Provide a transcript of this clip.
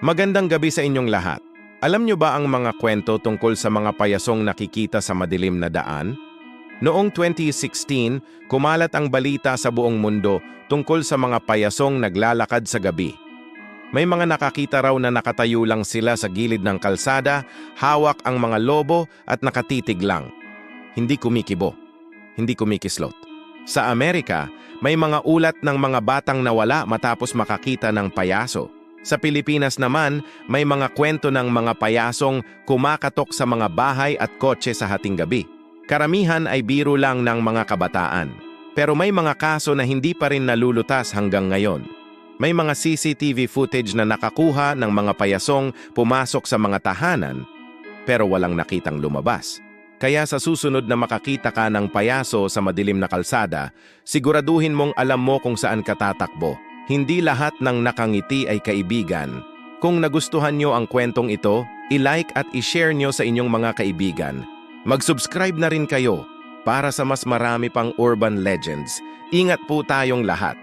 Magandang gabi sa inyong lahat. Alam nyo ba ang mga kwento tungkol sa mga payasong nakikita sa madilim na daan? Noong 2016, kumalat ang balita sa buong mundo tungkol sa mga payasong naglalakad sa gabi. May mga nakakita raw na nakatayo lang sila sa gilid ng kalsada, hawak ang mga lobo at nakatitig lang. Hindi kumikibo, hindi kumikislot. Sa Amerika, may mga ulat ng mga batang nawala matapos makakita ng payaso. Sa Pilipinas naman, may mga kwento ng mga payasong kumakatok sa mga bahay at kotse sa hating gabi. Karamihan ay biro lang ng mga kabataan. Pero may mga kaso na hindi pa rin nalulutas hanggang ngayon. May mga CCTV footage na nakakuha ng mga payasong pumasok sa mga tahanan pero walang nakitang lumabas. Kaya sa susunod na makakita ka ng payaso sa madilim na kalsada, siguraduhin mong alam mo kung saan ka tatakbo. Hindi lahat ng nakangiti ay kaibigan. Kung nagustuhan nyo ang kwentong ito, i-like at i-share nyo sa inyong mga kaibigan. Mag-subscribe na rin kayo para sa mas marami pang urban legends. Ingat po tayong lahat.